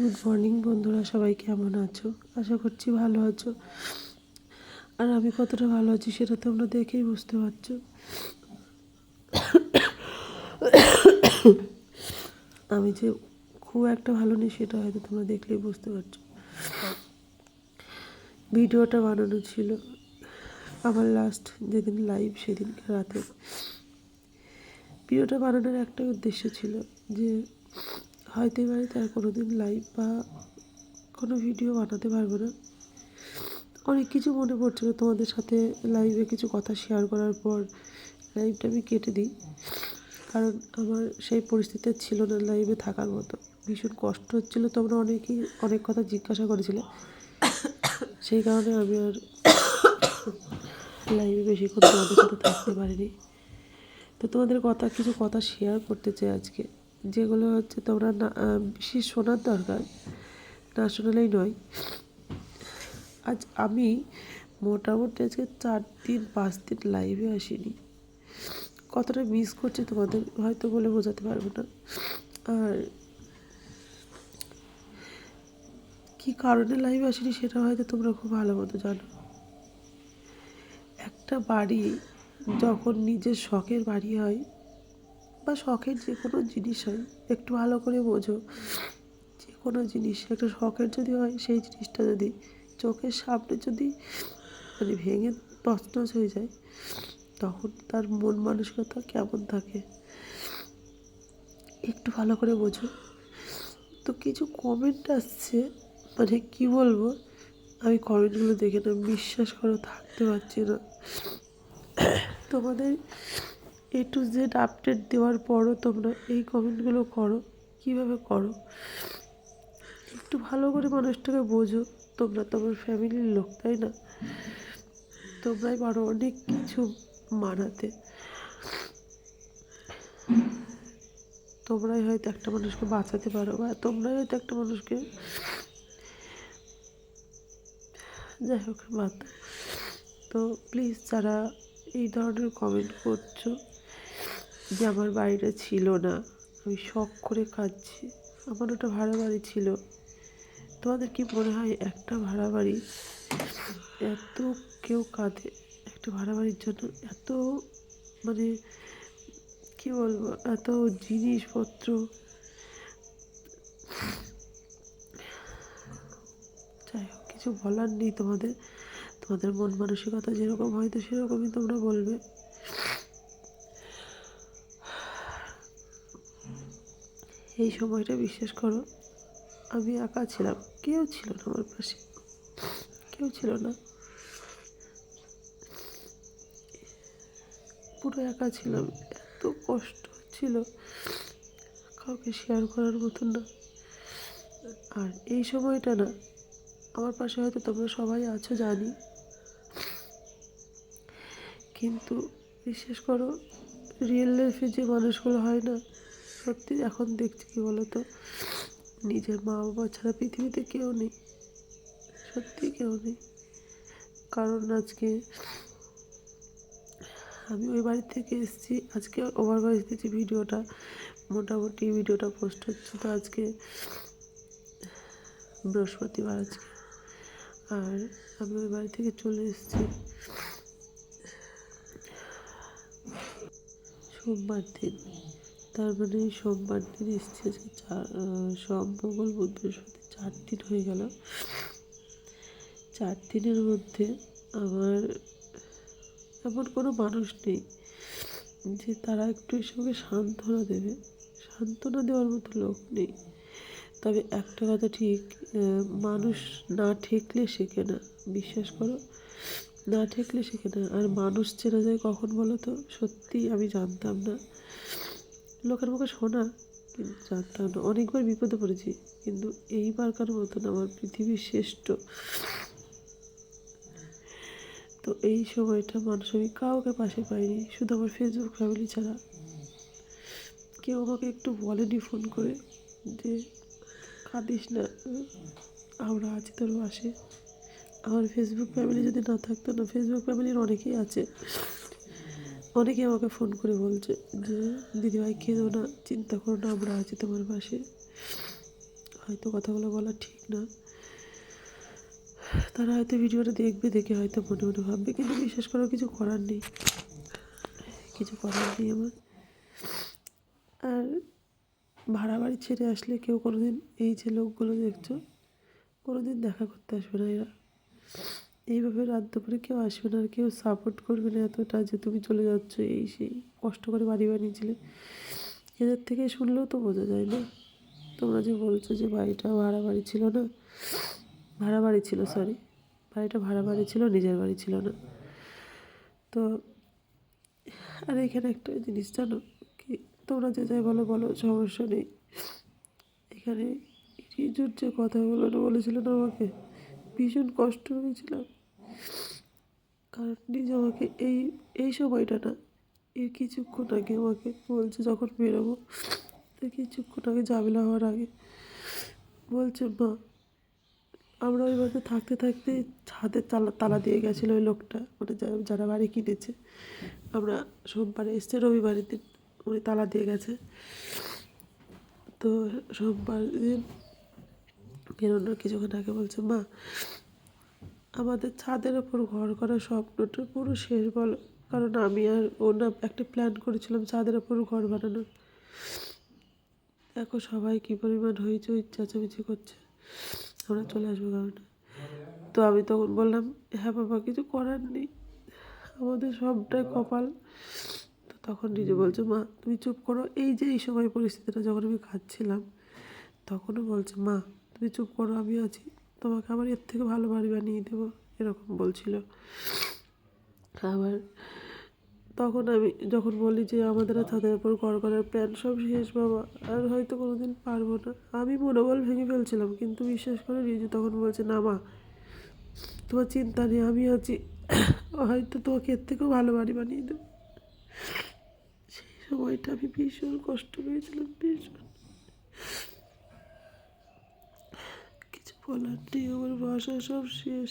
Good morning বন্ধুরা, সবাই কেমন আছো? আশা করছি ভালো আছো। আর আমি কতটা ভালো আছি সেটা তোমরা দেখেই বুঝতে পারছ। আমি যে খুব একটা ভালো নেই, সেটা হয়তো তোমরা দেখলেই বুঝতে পারছ। ভিডিওটা বানানো ছিল আমার লাস্ট যেদিন লাইভ সেদিনকে রাতে। ভিডিওটা বানানোর একটাই উদ্দেশ্য ছিল যে হয়তো এবারে তার কোনো দিন লাইভ বা কোনো ভিডিও বানাতে পারব না। অনেক কিছু মনে পড়ছিল তোমাদের সাথে লাইভে কিছু কথা শেয়ার করার পর। লাইভটা আমি কেটে দিই। কারণ আমার সেই পরিস্থিতি ছিল না লাইভে থাকার মতো। ভীষণ কষ্ট হচ্ছিল, তোমরা অনেকেই অনেক কথা জিজ্ঞাসা করেছিলে। সেই কারণে আমি আর লাইভে বেশিক্ষণ তোমাদের সাথে থাকতে পারিনি। তো তোমাদের কথা, কিছু কথা শেয়ার করতে চাই আজকে। যেগুলো হচ্ছে তোমরা না বেশি শোনার দরকার, না শোনালেই নয়। আজ আমি মোটামুটি আজকে চার দিন, পাঁচ দিন লাইভে আসিনি। কতটা মিস করছি তোমাদের হয়তো বলে বোঝাতে পারব না। আর কী কারণে লাইভে আসিনি সেটা হয়তো তোমরা খুব ভালো মতো জানো। একটা বাড়ি যখন নিজের শখের বাড়ি হয় বা শখের যে কোনো জিনিস হয়, একটু ভালো করে বোঝো। যে কোনো জিনিস, একটা শখের যদি হয়, সেই জিনিসটা যদি চোখের সামনে যদি মানে ভেঙে তছনছ হয়ে যায়, তখন তার মন মানসিকতা কেমন থাকে? একটু ভালো করে বোঝো। তো কিছু কমেন্ট আসছে মানে কি বলব? আমি কমেন্টগুলো দেখে না, বিশ্বাস করে থাকতে পারছি না। তোমাদের এ টু জেড আপডেট দেওয়ার পরও তোমরা এই কমেন্টগুলো করো। কীভাবে করো? একটু ভালো করে মানুষটাকে বোঝো। তোমরা তোমার ফ্যামিলির লোক, তাই না? তোমরাই পারো অনেক কিছু মানাতে। তোমরাই হয়তো একটা মানুষকে বাঁচাতে পারো বা তোমরাই হয়তো একটা মানুষকে যাই হোক, বাদ তো প্লিজ যারা এই ধরনের কমেন্ট করছ যে আমার বাড়িটা ছিল না, আমি শখ করে খাচ্ছি। আমার ওটা ভাড়া বাড়ি ছিল। তোমাদের কি মনে হয় একটা ভাড়া বাড়ি এত কেউ কাঁদে? একটা ভাড়া বাড়ির জন্য এত মানে কি বলব? এত জিনিসপত্র। যাই হোক, কিছু বলার নেই তোমাদের। তোমাদের মন মানসিকতা যেরকম হয়তো সেরকমই তোমরা বলবে। এই সময়টা বিশ্বাস করো, আমি একা ছিলাম। কেউ ছিল না আমার পাশে। কেউ ছিল না। পুরো একা ছিলাম। এত কষ্ট ছিল কাউকে শেয়ার করার মতন না। আর এই সময়টা না, আমার পাশে হয়তো তোমরা সবাই আছো, জানি। কিন্তু বিশ্বাস করো রিয়েল লাইফে যে মানুষগুলো হয় না সত্যি এখন দেখছি কি বলো তো নিজের মা বাবা ছাড়া পৃথিবীতে কেউ নেই। সত্যি কেউ নেই। কারণ আজকে আমি ওই বাড়ি থেকে এসেছি। আজকে ওভার ভয়েস দিয়েছি ভিডিওটা। মোটামুটি ভিডিওটা পোস্ট হচ্ছে তো আজকে বৃহস্পতিবার আজকে। আর আমি ওই বাড়ি থেকে চলে এসেছি সোমবার দিন। তার মানে সোমবার দিন এসেছি আজকে চার সোম, মঙ্গল, বুধ, বৃহস্পতি চার দিন হয়ে গেল। চার দিনের মধ্যে আমার এমন কোনো মানুষ নেই যে তারা একটু সঙ্গে সান্ত্বনা দেবে। সান্ত্বনা দেওয়ার মতো লোক নেই। তবে একটা কথা ঠিক মানুষ না ঠেকলে শেখে না, বিশ্বাস করো। না ঠেকলে শেখে না। আর মানুষ চেনা যায় কখন বলো তো? সত্যি আমি জানতাম না। লোকের মুখে শোনা কিন্তু জানতাম না অনেকবার বিপদে পড়েছি। কিন্তু এইবারকার মতন আমার পৃথিবীর শ্রেষ্ঠ। তো এই সময়টা মানুষ আমি কাউকে পাশে পাইনি, শুধু আমার ফেসবুক ফ্যামিলি ছাড়া। কেউ আমাকে একটু বলেনি ফোন করে যে, কাঁদিস না, আমরা আছি তোর পাশে। আমার ফেসবুক ফ্যামিলি যদি না থাকতো না ফেসবুক ফ্যামিলির অনেকেই আছে। অনেকেই আমাকে ফোন করে বলছে যে, দিদিভাই কেঁদো না, চিন্তা করো না, আমরা আছি তোমার পাশে। হয়তো কথাগুলো বলা ঠিক না। তারা হয়তো ভিডিওটা দেখবে, দেখে হয়তো মনে মনে ভাববে, কিন্তু বিশ্বাস করার কিছু করার নেই। কিছু করার নেই আমার। আর ভাড়া বাড়ি ছেড়ে আসলে কেউ কোনোদিন এই যে লোকগুলো দেখছ, কোনোদিন দেখা করতে আসবে না এরা। এইভাবে রাত দুপুরে কেউ আসবে না আর কেউ সাপোর্ট করবে না এতটা যে তুমি চলে যাচ্ছ এই সেই কষ্ট করে বাড়ি বানিয়েছিলে। এদের থেকে শুনলেও তো বোঝা যায় না। তোমরা যে বলছো যে বাড়িটা ভাড়া বাড়ি ছিল না ভাড়া বাড়ি ছিল সরি বাড়িটা ভাড়া বাড়ি ছিল, নিজের বাড়ি ছিল না। তো, আর এখানে একটা জিনিস জানো কি, তোমরা যে যাই বলো বলো, সমস্যা নেই। এখানে রিজুর যে কথাগুলো বলেছিল না আমাকে, ভীষণ কষ্ট হয়েছিলাম কারণ নিজে আমাকে এই এই সময়টা না এর কিছুক্ষণ আগে আমাকে বলছে যখন বেরোবো তো কিছুক্ষণ আগে ঝামেলা হওয়ার আগে বলছে, মা, আমরা ওই বাড়িতে থাকতে থাকতে ছাদের তালা তালা দিয়ে গেছিল ওই লোকটা মানে যারা বাড়ি কিনেছে। আমরা সোমবারে এসছে, রবিবারের দিন উনি তালা দিয়ে গেছে। তো সোমবার দিন বেরোনোর কিছুক্ষণ আগে বলছে, মা আমাদের ছাদের ওপর ঘর করার স্বপ্নটা পুরো শেষ বলো। কারণ আমি আর না একটা প্ল্যান করেছিলাম ছাদের ওপর ঘর বানানোর। দেখো সবাই কী পরিমাণ হইচই চেঁচামেচি করছে। আমরা চলে আসব কারণে তো আমি তখন বললাম হ্যাঁ বাবা, কিছু করার নেই। আমাদের সবটাই কপাল। তো তখন নিজে বলছে, মা, তুমি চুপ করো। এই যে এই সময় পরিস্থিতিটা যখন আমি খাচ্ছিলাম, তখনও বলছে, মা, তুমি চুপ করো আমি আছি। তোমাকে আবার এর থেকে ভালো বাড়ি বানিয়ে দেবো, এরকম বলছিল। আবার তখন আমি যখন বলি যে আমাদের ছাদের উপর ঘর করার প্ল্যান সব শেষ বাবা, আর হয়তো কোনো দিন পারব না। আমি মনোবল ভেঙে ফেলছিলাম, কিন্তু বিশ্বাস করে রিজু তখন বলছে, না মা, তোমার চিন্তা নেই, আমি আছি। হয়তো তোমাকে এর থেকেও ভালো বাড়ি বানিয়ে দেবো। সেই সময়টা আমি ভীষণ কষ্ট পেয়েছিলাম, ভীষণ। কিছু বলার নেই আমার ভাষা সব শেষ